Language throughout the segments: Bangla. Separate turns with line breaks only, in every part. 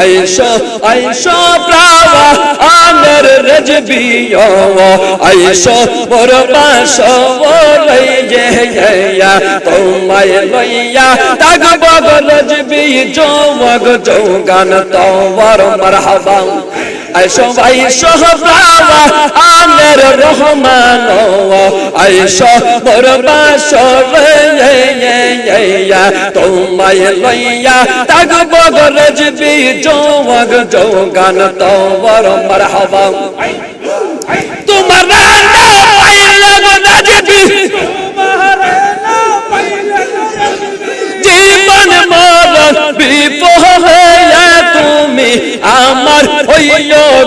আইসো আইসো প্রাওয়া আনের রেজবিও আইসো মোর বাসো লই যে ইয়া তোমায় লইয়া তাগ বগ রজবি জো মগ জৌগান তোমার মারহাবা। আইসো সবাই সহবাবা আনের রহমান আয় মোর বাসো লইয়া তোমায় লইয়া তাগ বগরজ বি জোগ জোগান তোর, মারহাবা।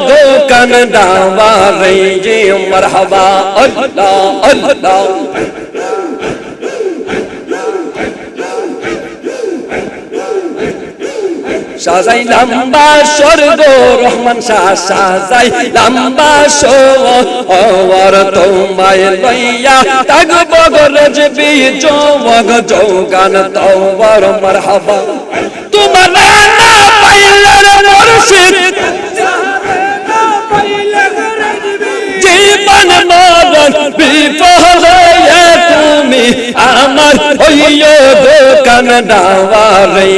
দোকান দাওয়ারে যে মারহাবা আল্লাহ আল্লাহ সাজাই লম্বা স্বর্গ রহমান সাজাই লম্বা সোয়ার তোমায় লইয়া তাগ বগর জবি জোগ জোগান তোর মারহাবা তোমার জীবন মরণ বিপহে তুমি আমার হইয় দোকান দাওয়ারে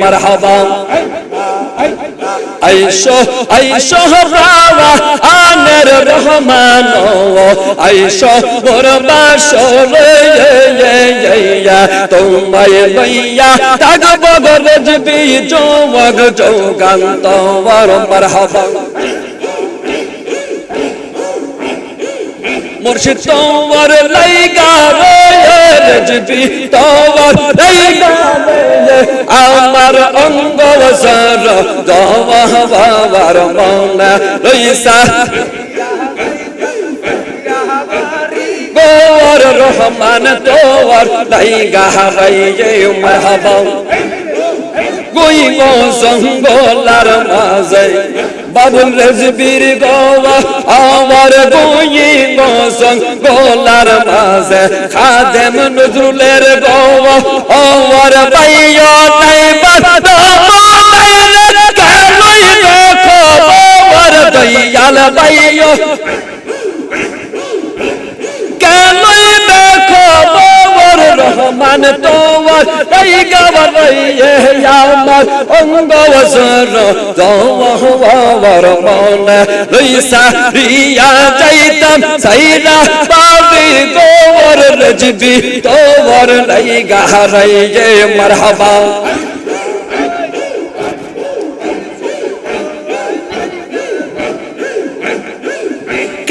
মারহাবা। আইসো আইসো রাওয়া আনের রহমান আইসো, মোর বাসো লইয়া তোমায় লইয়া তাগ বগর জবি জোগ জোগান তোর মারহাবা। মুর্শিদ তোর লাইগা রজবি তোর লাইগা আমার অঙ্গ সর দওয়ার মনা লইসা গোর রহমান তোর লাইগা রাইয়ে মারহাবা গুই গো সঙ্গলার মাঝে? বাবুল রেজবির গোয়া আমার গুই গো সঙ্গলার মাঝে? খাদেম নজরুলের গোয়া আমার পাইয় নাই দেখো আমার দয়াল পাইয় বাবার রহমান তোমার এই গাবার রইয়ে আমার অঙ্গ বসর দওয়ার মনে লইসা রিয়া যাইতাম সাইরা বাবি গোর রজবি তোর লাইগা রইয়ে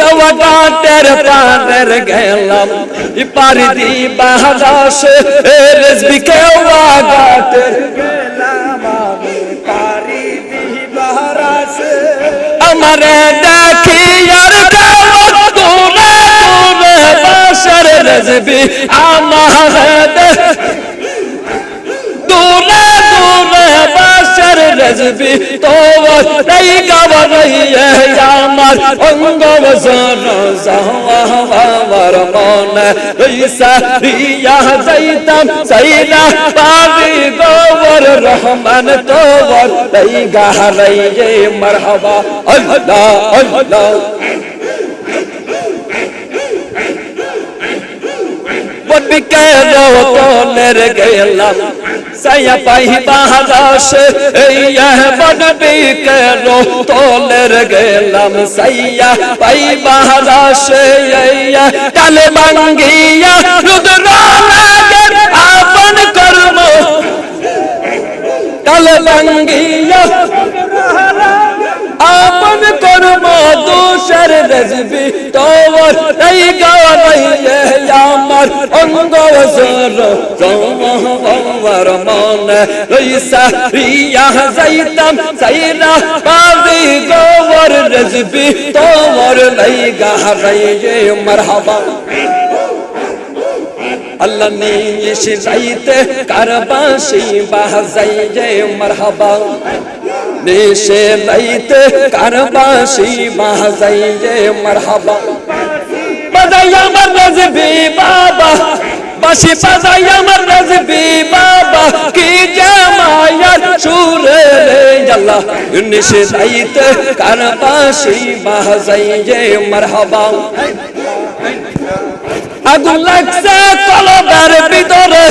মারহাবা কওয়াটার পানের গেলাম। ইপারি দি বাহাদাস রেজবি কওয়াটার আমার দেখি আর কওয়া দূরে দূরে বাসর রেজবি, আমার দূরে রেজবি তোর এই গাবার রইয়ে আমার অঙ্গ বসর সাহাবার মনে রইসা রিয়া যাইতাম সাইনা পাবি গোবর রহমান তোর এই গাহারাইয়ে মারহাবা আল্লাহ আল্লাহ তোলের গেলাম সায়া পাই বাহাদাস ইয়া বনবি কেরো তোলের গেলাম সাইয়া পাই বাহাদাস ইয়া কালে মাঙ্গিয়া রুদ্রানাগের আপন কর্ম কালে মাঙ্গিয়া দোষের রেজবি তোর এই গাওয়াইয়ে আমার অঙ্গ সর জমহর মন লইসা রিয়া যাইতাম সাইরা পাবি গোবর রেজবি তোর লাইগা হারাইয়ে মারহাবা। আল্লাহ নিশ যাইতে কারবাসি বাহাজাই যে মারহাবা। দেশে লাইতে কারবাসি বাহাজাই যে মারহাবা। বাজাই আমার রাজবি বাবা বাসি বাজাই আমার রাজবি বাবা, কি জামায়ার সুরে রে আল্লাহ নিশে দাইতে কার বাসি বাজাই মারহাবা। আগুন লাগছে কলবের ভিতরে,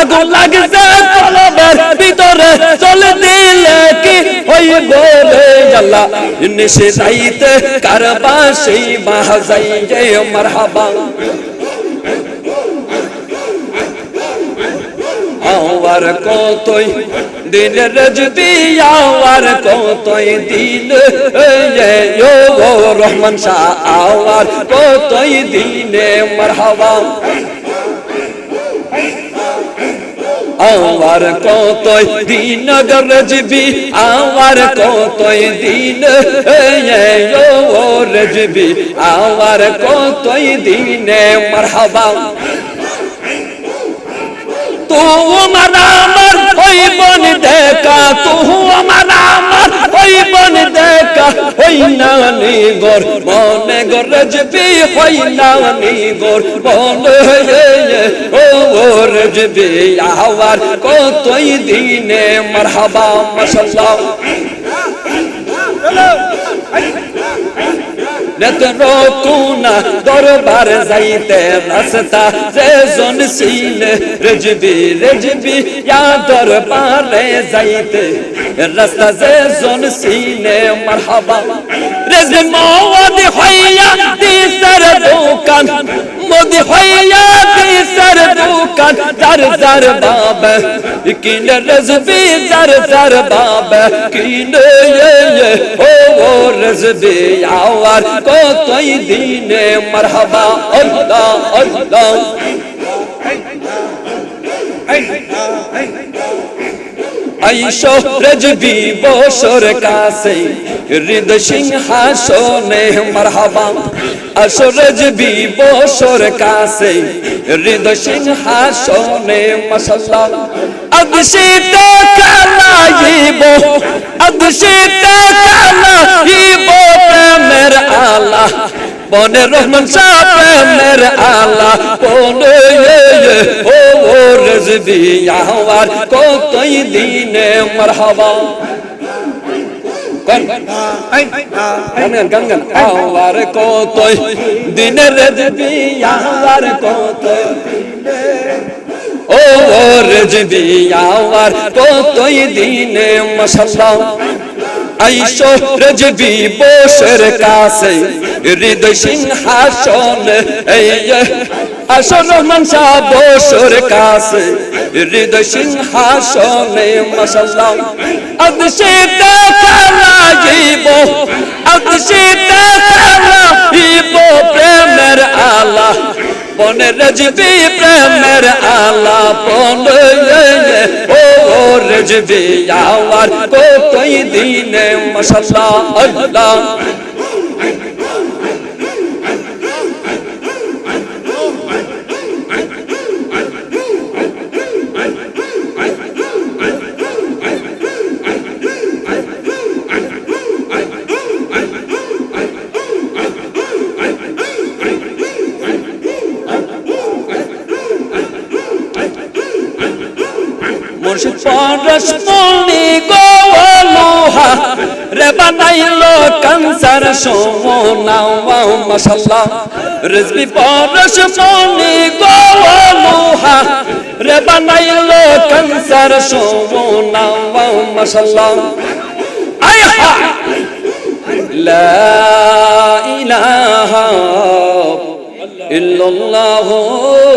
আগুন লাগছে আল্লাহ নিশে দাইতে কার বাসি বাজাই যে মারহাবা। আওয়ার কতই দিন রজবি, আওয়ার কতই ও রহমান শাহ, আওয়ার কতই দিনে মারহাবা। আওয়ার কতই দিন রজবি আমার কতই দিন রজবি আমার কতই দিনে মারহাবা। তো আমার আমার ওই বন দেখা, তো আমার আমার দেখা ওই নানি গোর মনে গোর রজবি ওই নানি গোর মনে ও ও রজবি আওয়ার কতই দিনে মারহাবা মাশাআল্লাহ রকুনা দরবার যাইতে রাস্তা, যে জন সিন রেজবি রেজবি, ইয়া দরবারে যাইতে। রাস্তা, যে জন সিনে, মারহাবা। রেজ মওয়াদি হইয়া দিসর দোকান, মোদি হইয়া দোকান জার জার বাব কিন রেজবি জার জার বাব কিন ও ও রেজবি আওয়ার কতই দিনে মারহাবা আল্লাহ আল্লাহ আইসো রজবি বসর কাছে হৃদ সিংহাসনে মারহাবা আসো রজবি বসর কাছে হৃদ সিংহাসনে মশাল্লাহ অবশিত কালাইব অবশিত কালাইব প্রেমের আলা। বনে রহমান শাহ প্রেমের আলা। বনে ও ও রজবি আওয়ার কতই দিনে মারহাবা। গান গান গান গান আওয়ার কতই দিনে রজবি আওয়ার কতই। ও রজবি আওয়ার কতই দিনে, মাশাআল্লাহ। আইসো রজবি বসের কাছে, হৃদয় সিংহাসন, এই আসো রহমান শাহ বসর কাছে, হৃদয় সিংহাসনে মশাল্লাহ আদশে দেখালাইব আদশে দেখালাইব প্রেমের আলা। বনে রজবি প্রেমের আলা। বনে ও রজবি আওয়ার কতই দিনে, মশাল্লাহ, আল্লাহ। মুর্শিদ পরশ মনি গোলোহা রে বানাইলো কানসার সোনা ওয়াও মাশাআল্লাহ রিজবি পরশ মনি গোলোহা রে বানাইলো কানসার সোনা ওয়াও মাশাআল্লাহ আয়হা লা ইলাহা ইল্লাল্লাহ।